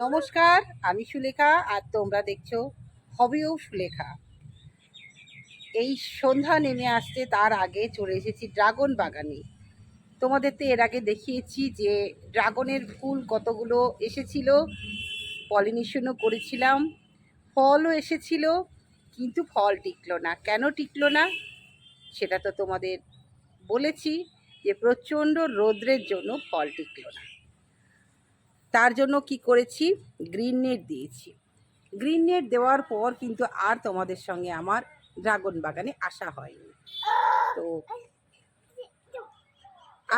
নমস্কার, আমি সুলেখা আর তোমরা দেখছ হবেও সুলেখা। এই সন্ধ্যা নেমে আসতে তার আগে চলে এসেছি ড্রাগন বাগানে। তোমাদের তো এর আগে দেখিয়েছি যে ড্রাগনের ফুল কতগুলো এসেছিল, পলিনেশনও করেছিলাম, ফলও এসেছিল, কিন্তু ফল টিকলো না। কেন টিকলো না? সেটা তো তোমাদের বলেছি যে প্রচণ্ড রৌদ্রের জন্য ফল টিকলো না। তার জন্য কি করেছি? গ্রিন নেট দিয়েছি। গ্রিন নেট দেওয়ার পর কিন্তু আর তোমাদের সঙ্গে আমার ড্রাগন বাগানে আসা হয়নি। তো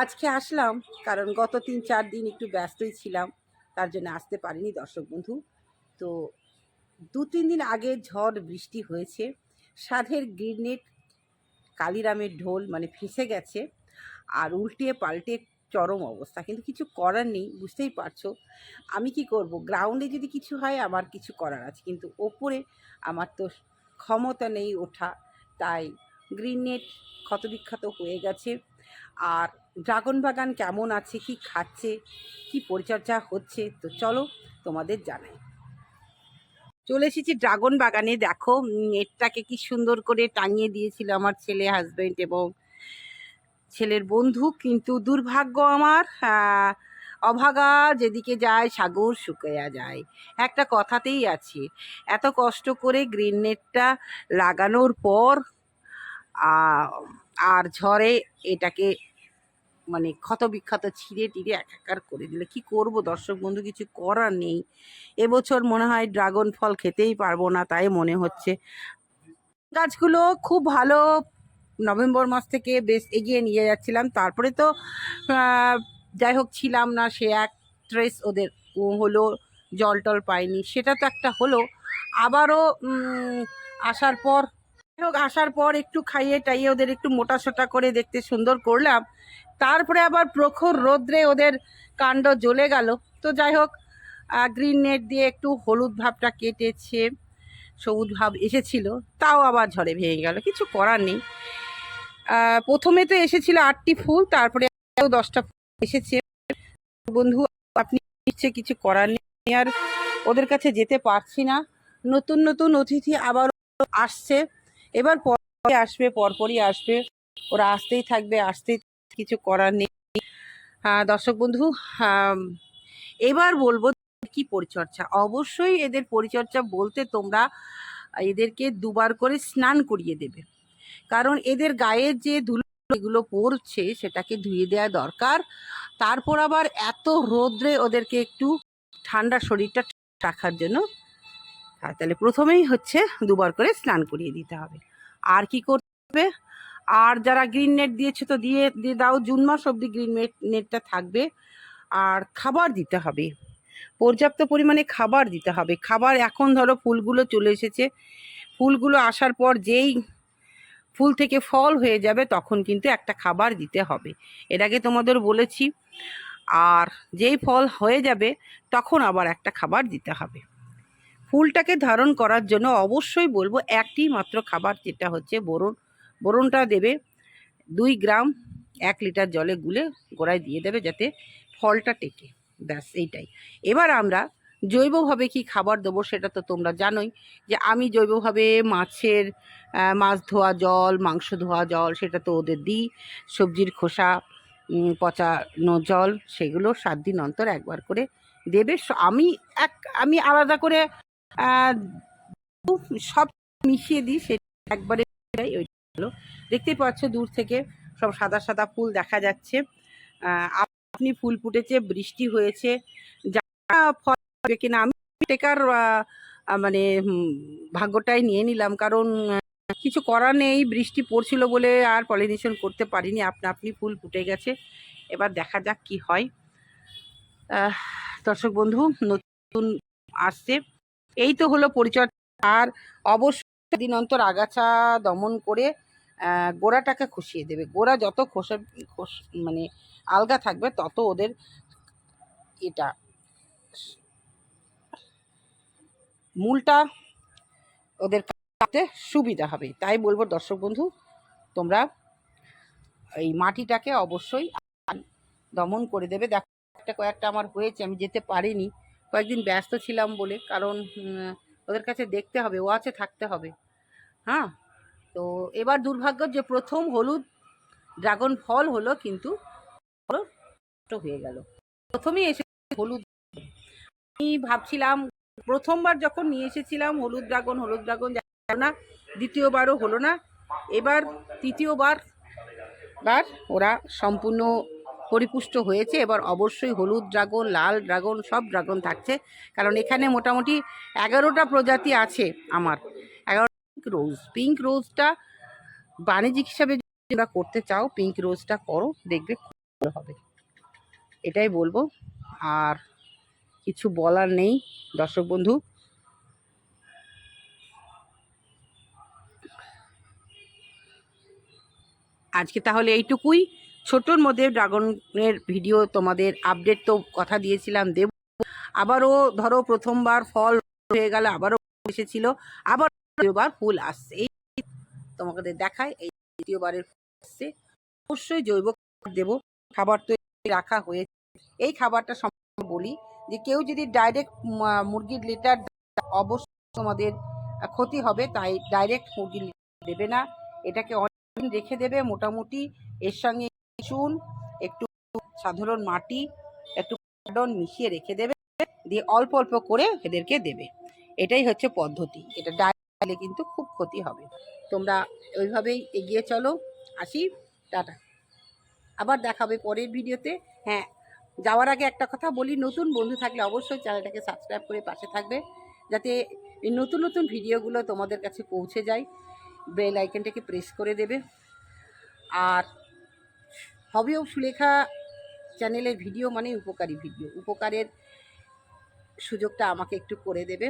আজকে আসলাম কারণ গত তিন চার দিন একটু ব্যস্তই ছিলাম, তার জন্য আসতে পারিনি দর্শক বন্ধু। তো দু তিন দিন আগে ঝড় বৃষ্টি হয়েছে, সাধের গ্রিন নেট কালিরামের ঢোল মানে ফেসে গেছে, আর উল্টে পাল্টে চরম অবস্থা। কিন্তু কিছু করার নেই, বুঝতেই পারছ। আমি কি করব? গ্রাউন্ডে যদি কিছু হয়, আমার কিছু করার আছে। কিন্তু ওপরে আমার তো ক্ষমতা নেই ওঠা। তাই গ্রিন নেট ক্ষতবিক্ষত হয়ে গেছে। আর ড্রাগন বাগান কেমন আছে? কি খাচ্ছে? কি পরিচর্যা হচ্ছে? তো চলো তোমাদের জানাই। চলে এসেছি ড্রাগন বাগানে। দেখো নেটটাকে কি সুন্দর করে টাঙিয়ে দিয়েছিল আমার ছেলে হাজবেন্ড এবং ছেলের বন্ধু, কিন্তু দুর্ভাগ্য আমার অভাগা যেদিকে যায় সাগর শুকাইয়া যায়। একটা কথাতেই আছে, এত কষ্ট করে গ্রিন নেটটা লাগানোর পর আর ঝড়ে এটাকে মানে ক্ষত বিক্ষত ছিঁড়ে টিড়ে একাকার করে দিলে। কি করব দর্শক বন্ধু, কিছু করার নেই। এবছর মনে হয় ড্রাগন ফল খেতেই পারব না, তাই মনে হচ্ছে। গাছগুলো খুব ভালো নভেম্বর মাস থেকে বেশ এগিয়ে নিয়ে যাচ্ছিলাম। তারপরে তো যাই হোক ছিলাম না, সে এক ট্রেস ওদের হলো, জল টল পায়নি। সেটা তো একটা হলো। আবারও আসার পর, যাই হোক আসার পর একটু খাইয়ে টাইয়ে ওদের একটু মোটা সোটা করে দেখতে সুন্দর করলাম। তারপরে আবার প্রখর রোদ্রে ওদের কাণ্ড জ্বলে গেল। তো যাই হোক গ্রিন নেট দিয়ে একটু হলুদ ভাবটা কেটেছে, সবুজ ভাব এসেছিল, তাও আবার ঝড়ে ভেঙে গেল। কিছু করার নেই। প্রথমে তো এসেছিল আটটি ফুল, তারপরে দশটা এসেছে। বন্ধু, আপনি নিশ্চয় কিছু করার নেই। আর ওদের কাছে যেতে পারছি না। নতুন নতুন অতিথি আবার আসছে। এবার পরে আসবে, পরপরই আসবে। ওরা আসতেই থাকবে, আসতেই কিছু করার নেই। দর্শক বন্ধু এবার বলব কি পরিচর্যা। অবশ্যই এদের পরিচর্যা বলতে তোমরা এদেরকে দুবার করে স্নান করিয়ে দেবে। কারণ এদের গায়ের যে ধুলো এগুলো পড়ছে সেটাকে ধুয়ে দেওয়া দরকার। তারপর আবার এত রোদ্রে ওদেরকে একটু ঠান্ডা শরীরটা রাখার জন্য আর তাহলে প্রথমেই হচ্ছে দুবার করে স্নান করিয়ে দিতে হবে। আর কি করতে হবে আর যারা গ্রিন নেট দিয়েছে তো দিয়ে দিয়ে দাও, জুন মাস অবধি গ্রিন নেট নেটটা থাকবে। আর খাবার দিতে হবে। পর্যাপ্ত পরিমাণে খাবার দিতে হবে। খাবার এখন ধরো ফুলগুলো চলে এসেছে। ফুলগুলো আসার পর যেই ফুল থেকে ফল হয়ে যাবে, তখন কিন্তু একটা খাবার দিতে হবে। এর আগে তোমাদের বলেছি, আর যেই ফল হয়ে যাবে, তখন আবার একটা খাবার দিতে হবে। ফুলটাকে ধারণ করার জন্য অবশ্যই বলব, একটি মাত্র খাবার যেটা হচ্ছে বোরন। বোরনটা দেবে দুই গ্রাম এক লিটার জলে গুলে গোড়ায় দিয়ে দেবে যাতে ফলটা টেকে। ব্যাস, এইটাই। এবার আমরা জৈবভাবে কি খাবার দেবো সেটা তো তোমরা জানোই যে আমি জৈবভাবে মাছের মাছ ধোয়া জল, মাংস ধোয়া জল সেটা তো ওদের দিই। সবজির খোসা পচানো জল সেগুলো সাত দিন অন্তর একবার করে দেবে। আমি এক, আমি আলাদা করে সব মিশিয়ে দিই সেটা একবারে ভালো দেখতেই পাচ্ছ দূর থেকে সব সাদা সাদা ফুল দেখা যাচ্ছে। আপনি ফুল ফুটেছে, বৃষ্টি হয়েছে। যা ফল হবে কিনা, আমি টেকার মানে ভাগ্যটাই নিয়ে নিলাম। কারণ কিছু করার নেই, বৃষ্টি পড়ছিল বলে আর পলিনেশন করতে পারিনি। আপনা, আপনি ফুল ফুটে গেছে। এবার দেখা যাক কি হয়। দর্শক বন্ধু, নতুন আসছে। এই তো হলো পরিচর্যা। আর অবশ্যই দিন অন্তর আগাছা দমন করে গোড়াটাকে খুশিয়ে দেবে। গোড়া যত খোস মানে আলগা থাকবে, তত ওদের এটা মূলটা ওদের কাটতে সুবিধা হবে। তাই বলব দর্শক বন্ধু, তোমরা এই মাটিটাকে অবশ্যই দমন করে দেবে। দেখো, একটা কয়েকটা আমার হয়েছে, আমি যেতে পারিনি। কয়েকদিন ব্যস্ত ছিলাম বলে, কারণ ওদের কাছে দেখতে হবে, ও আছে, থাকতে হবে। হ্যাঁ? তো এবার দুর্ভাগ্য যে প্রথম হলুদ ড্রাগন ফল হলো, কিন্তু হয়ে গেল। প্রথমেই এসে হলুদ। আমি ভাবছিলাম প্রথমবার যখন নিয়ে এসেছিলাম, হলুদ ড্রাগন হলুদ ড্রাগন না, দ্বিতীয়বারও হলো না, এবার তৃতীয়বার বার ওরা সম্পূর্ণ পরিপুষ্ট হয়েছে, এবার অবশ্যই হলুদ ড্রাগন, লাল ড্রাগন, সব ড্রাগন থাকছে, কারণ এখানে মোটামুটি এগারোটা প্রজাতি আছে আমার। এগারো পিঙ্ক রোজ পিঙ্ক রোজটা বাণিজ্যিক হিসাবে তোমরা করতে চাও পিঙ্ক রোজটা করো, দেখবে খুব ভালো হবে। এটাই বলব। আর কিছু বলার নেই। দর্শক বন্ধু, আজকে তাহলে এইটুকুই। ছোটোর মধ্যে ড্রাগনের ভিডিও তোমাদের আপডেট তো কথা দিয়েছিলাম, দেব। আবারও ধরো প্রথমবার ফল হয়ে গেল আবারও এসেছিল, আবার দ্বিতীয়বার ফুল আসছে। এই তোমাদের দেখায়, এই দ্বিতীয়বারের ফুল আসছে। অবশ্যই জৈব খাবার দেবো। খাবার তো রাখা হয়েছে। এই খাবারটা বলি যে কেউ যদি ডাইরেক্ট মুরগির লিটার অবশ্যই তোমাদের ক্ষতি হবে, তাই ডাইরেক্ট মুরগির লিটার দেবে না। এটাকে অনেকদিন রেখে দেবে, মোটামুটি এর সঙ্গে চুন একটু সাধারণ মাটি, একটু মিশিয়ে রেখে দেবে, দিয়ে অল্প অল্প করে এদেরকে দেবে। এটাই হচ্ছে পদ্ধতি। এটা ডাইলে কিন্তু খুব ক্ষতি হবে। তোমরা ওইভাবেই এগিয়ে চলো। আসি, টাটা। আবার দেখাবে পরের ভিডিওতে হ্যাঁ যাওয়ার আগে একটা কথা বলি, নতুন বন্ধু থাকলে অবশ্যই চ্যানেলটাকে সাবস্ক্রাইব করে পাশে থাকবে, যাতে এই নতুন নতুন ভিডিওগুলো তোমাদের কাছে পৌঁছে যায়। বেল আইকনটাকে প্রেস করে দেবে। আর হবেও সুলেখা চ্যানেলের ভিডিও মানে উপকারী ভিডিও উপকারের সুযোগটা আমাকে একটু করে দেবে।